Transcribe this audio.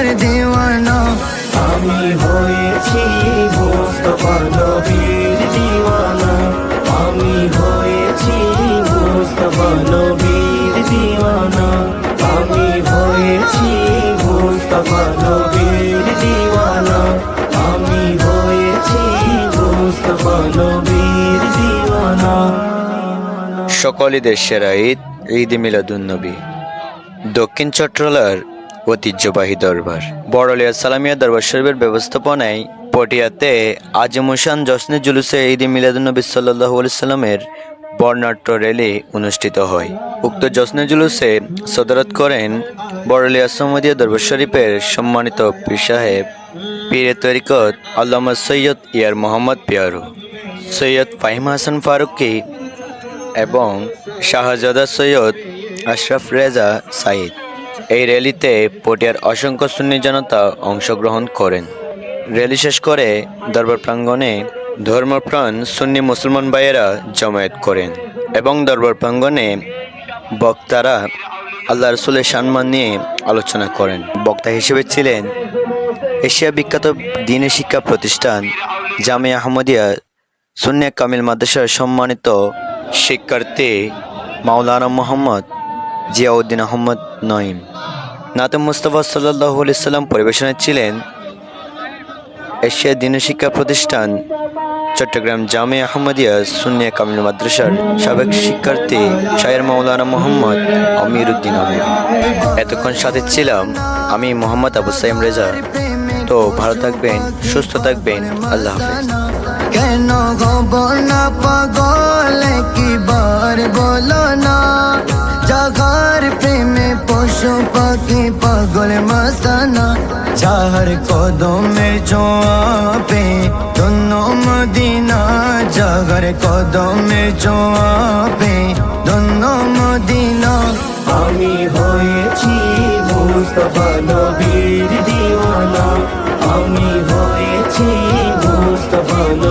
তোমার দেওয়ানা। আমি হয়েছি মুস্তফা নবীর দিওয়ানা। আমি হয়েছি মুস্তফা নবীর দিওয়ানা। আমি হয়েছি মুস্তফা নবীর দিওয়ানা। আমি হয়েছি মুস্তফা নবীর দিওয়ানা। সকল ঈদের সেরা ঈদ ঈদ মিলাদুন্নবী দক্ষিণ চট্টলার ঐতিহ্যবাহী দরবার। বড়লিয়া সালামিয়া দরবার শরীফের ব্যবস্থাপনায় পটিয়াতে আজিমুসান জসনে জুলুসে ঈদ মিলাদুন্নবী সাল্লাহ সাল্লামের বর্ণাঢ্য র্যালি অনুষ্ঠিত হয়। উক্ত জসনে জুলুসে সদরত করেন বড়লিয়া সৌমদিয়া দরবার শরীফের সম্মানিত পীর সাহেব, পীরে তরিকত আল্লামা সৈয়দ ইয়ার মোহাম্মদ পিয়ারু, সৈয়দ ফাহিম হাসান ফারুকি এবং শাহজাদা সৈয়দ আশরাফ রেজা সাইদ এই র্যালিতে পটিয়ার অসংখ্য সুন্নি জনতা অংশগ্রহণ করেন। র্যালি শেষ করে দরবার প্রাঙ্গণে ধর্মপ্রাণ সুন্নি মুসলমান ভাইয়েরা জমায়েত করেন এবং দরবার প্রাঙ্গণে বক্তারা আল্লাহ রসুলের সম্মান নিয়ে আলোচনা করেন। বক্তা হিসেবে ছিলেন এশিয়া বিখ্যাত দিনের শিক্ষা প্রতিষ্ঠান জামিয়া আহমদিয়া সুন্নিয়া কামিল মাদ্রাসার সম্মানিত শিক্ষার্থী মাওলানা মোহাম্মদ জিয়াউদ্দিন আহমদ নঈম। নাতে মুস্তফা সাল্লাহ সাল্লাম পরিবেশনায় ছিলেন এশিয়া দিনের শিক্ষা প্রতিষ্ঠান চট্টগ্রাম জামে আহমদিয়া সুন্নিয়া কামিল মাদ্রাসার সাবেক শিক্ষার্থী শায়ের মাওলানা মোহাম্মদ আমির উদ্দিন আমির। এতক্ষণ সাথে ছিলাম আমি মোহাম্মদ আবু সাইম রেজা। তো ভালো থাকবেন, সুস্থ থাকবেন, আল্লাহ হাফেজ। কেন হব না পাগল কি বার বলো थी पागल मस्ताना चाहर कदमे जो आपे दोनों मदीना जागर कदमे जो आपे दोनों मदीना आमी होए ची मुस्तफा नबीर दीवाना आमी होए ची मुस्तफा